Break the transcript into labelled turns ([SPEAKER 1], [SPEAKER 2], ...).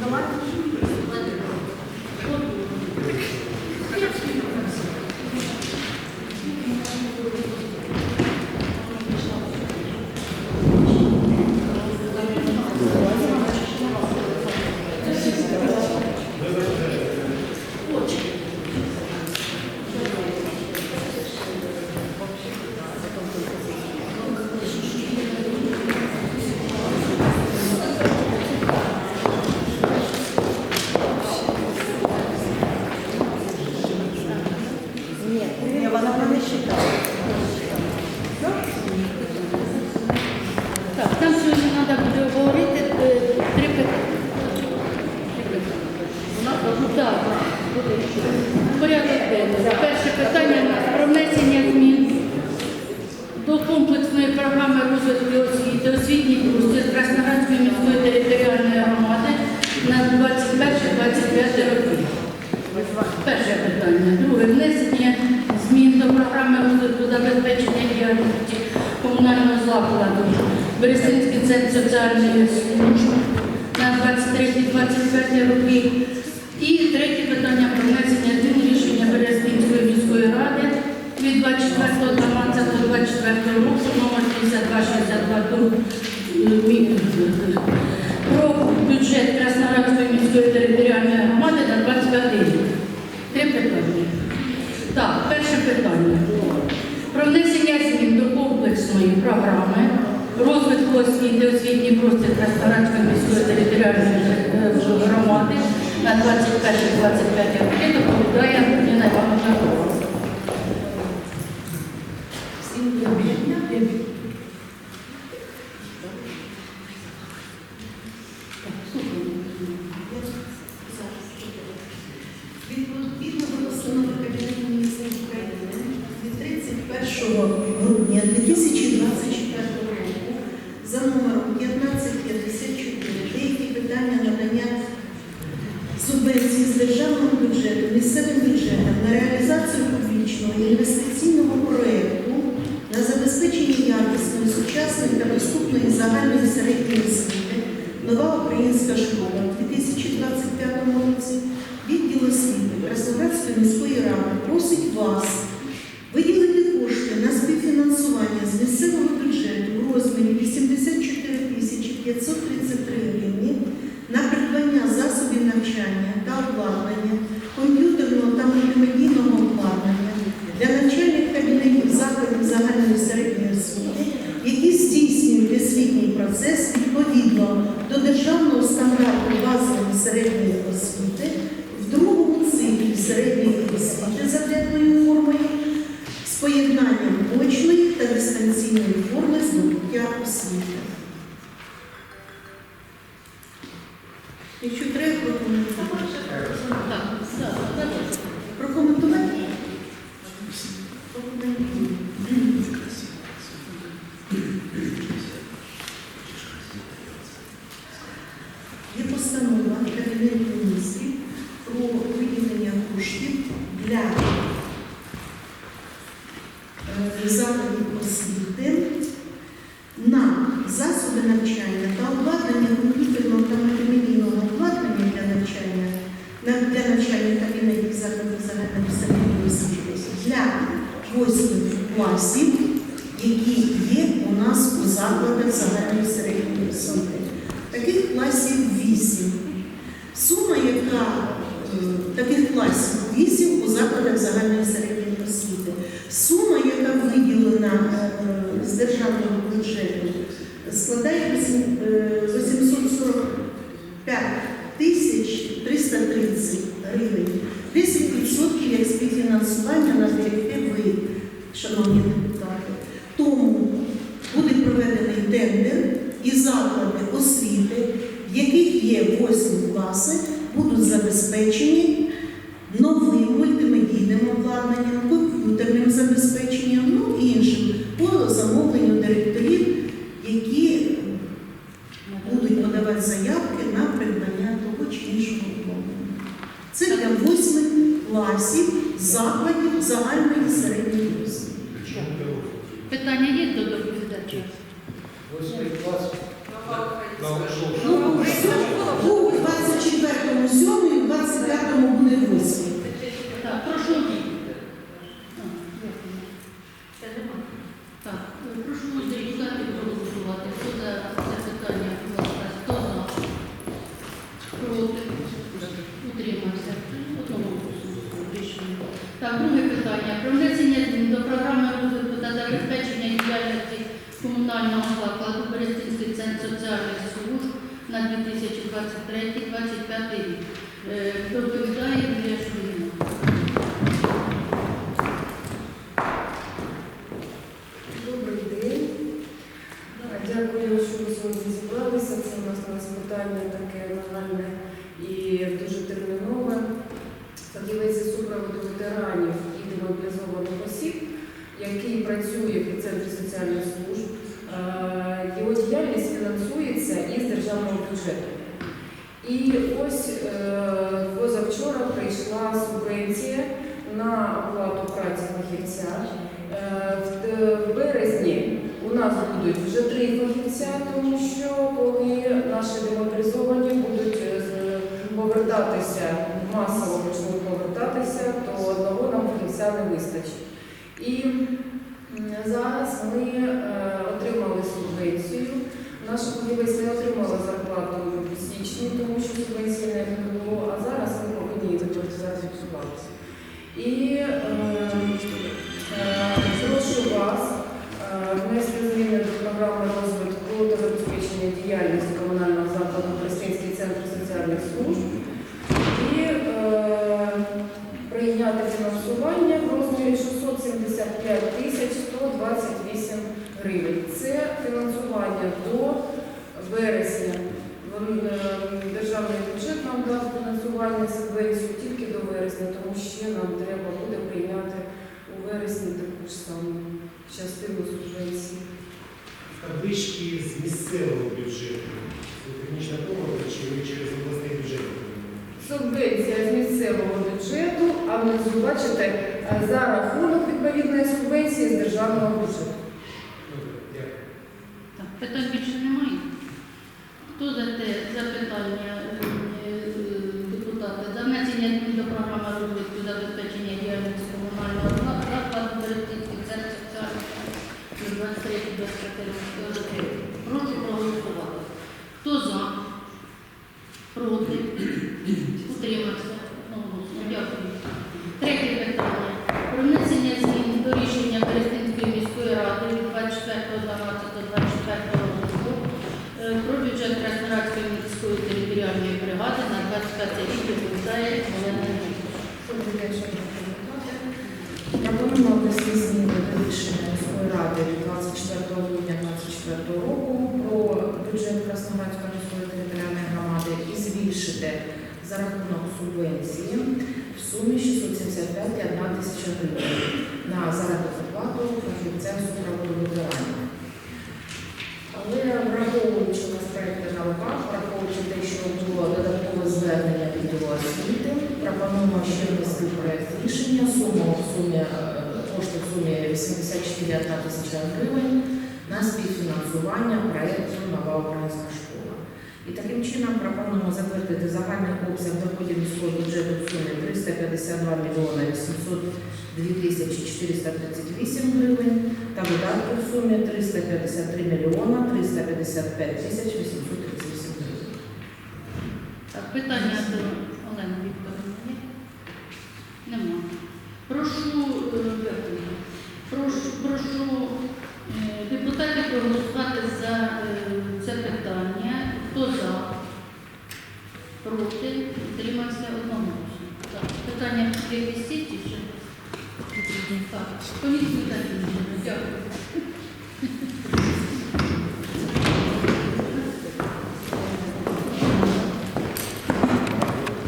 [SPEAKER 1] তোমার
[SPEAKER 2] Так, там сьогодні треба буде обговорити е, три питання. Порядок денний. Перше питання про внесення змін до комплексної програми розвитку освіти, освітній простір Красноградської міської територіальної громади на 21-25 роки. Перше питання. Друге. Внесення програми розвитку забезпечення діяльності комунального закладу Берестинський центр соціальної служби на 23-25 роки. І третє питання про внесення змін рішення Берестинської міської ради від 24.12.24 року номер 5262 про бюджет Красноградської міської територіальної громади на 25 рік. Три питання. Так, перше питання. Про внесення змін до комплексної програми розвитку освіти освітній простір Красноградської міської територіальної е, громади на 21-25 роки доповідає Антоніна Івановна.
[SPEAKER 1] Відповідно до постанови Кабінету міністрів України від 31 грудня 2024 року за номером 1554 деякі питання надання субвенцій з державного бюджету місцевим бюджетам на реалізацію публічного інвестиційного проєкту на забезпечення якісної, сучасної та доступної загальної середньої освіти Нова українська школа у 2025 році. Відділ освіти Красноградської міської ради просить вас виділити кошти на співфінансування з місцевого бюджету у розмірі 84 тисячі 533 гривні на придбання засобів навчання та обладнання, комп'ютерного та мультимедійного обладнання для навчальних кабінетів закладів загальної середньої освіти, які здійснюють освітній процес відповідно до державного базової середньої освіти в другому циклі середньої освіти за формою з поєднанням очної та дистанційної форми здобуття освіти. Якщо треба прокоментувати.
[SPEAKER 2] Так, так, так.
[SPEAKER 1] Прокоментувати? Прокоментуй. Є постанова Кабінету міністрів про виділення коштів для е, закладів освіти на засоби навчання та обладнання комп'ютерного та мультимедійного обладнання для навчання для навчальних кабінетів закладів загальної середньої освіти для восьмих класів, які є у нас у закладах загальної середньої освіти. Таких класів вісім. Сума, яка класів вісім у закладах загальної середньої освіти. Сума, яка виділена е, з державного бюджету, складає е, 845 тисяч 330 гривень. 10% як співфінансування на ви, шановні депутати. Тому буде проведений тендер і заклади освіти, в яких є 8 класи, будуть забезпечені обладнанням, комп'ютерним забезпеченням, ну і іншим по замовленню директорів, які будуть подавати заявки на придбання того чи іншого обладнання. Це для восьми класів закладів загальної середньої освіти.
[SPEAKER 2] Питання є до доповідача?
[SPEAKER 3] Восьмий клас.
[SPEAKER 1] Ну,
[SPEAKER 2] у 24-му, 7-му, 25-му буде 8. 2023-2025 рік. Е, Доповідає Юлія Шуліна.
[SPEAKER 3] Добрий день. Дякую, що ви сьогодні зібралися. Це у нас у нас питання таке нагальне і дуже термінове. Із супроводу ветеранів і демобілізованих осіб, який працює в центрі соціальних служб. Е, Його діяльність фінансується із державного бюджету. І ось е, позавчора прийшла субвенція на оплату праці фахівця. Е, В в березні у нас будуть вже три фахівця, тому що коли наші демобілізовані будуть е, повертатися, масово почнуть повертатися, то одного нам фахівця не вистачить. І зараз ми е, отримали субвенцію. Наша фахівець не отримала зарплату січні, тому що субвенції не було, а зараз ми повинні її зафіксуватися. І е, Е, Прошу вас е, внести зміни до програми розвитку та забезпечення діяльності комунального закладу Христинський центр соціальних служб і прийняти фінансування в розмірі 675 тисяч 128 гривень. Це фінансування до вересня. Вон, е, Державний бюджет нам дав фінансування субвенцію тільки до вересня, тому ще нам треба буде прийняти у вересні таку ж саму субвенції.
[SPEAKER 4] Таблички з місцевого бюджету. Це технічна допомога, чи ви через обласний бюджет?
[SPEAKER 3] Субвенція з місцевого бюджету, а внизу бачите е, за рахунок відповідної субвенції з державного бюджету.
[SPEAKER 4] Добре, дякую.
[SPEAKER 2] Так, питань більше немає. Хто за те запитання е, е, депутата за внесення змін до програми розвитку забезпечення діяльності комунального закладу Берестинський Прошу проголосувати. Хто за? Проти? Утримався? Дякую. Третє питання. Про внесення змін до міської ради від 24.12.24 року е, про бюджет Краснодарської міської територіальної бригади на 25 рік доповідає Олена.
[SPEAKER 3] Пропонуємо внести зміни до рішення від 24 грудня 2024 року про бюджет Красноградської міської територіальної громади і збільшити за рахунок субвенції в сумі 675,1 тисяча гривень на заробітну плату фахівцям супроводу ветеранів. Але враховуючи нас проекти на руках, враховуючи те, що було додаткове звернення відділу освіти, пропонуємо ще внести проект рішення, суму в сумі е, кошти в сумі 84 тисяча гривень на співфінансування проекту Нова українська школа. І таким чином пропонуємо затвердити загальний обсяг доходів міського бюджету в сумі 352 мільйони 802 тисячі 438 гривень та видатки в сумі 353 мільйона 355 тисяч 838 гривень.
[SPEAKER 2] Так, питання до Олени Вікторовни? Нема. Прошу, е. Прошу, прошу е, депутатів проголосувати за е, це питання. Хто за? Проти? Тримався одноголосно. Питання є і ще? Так, комісію так, дякую.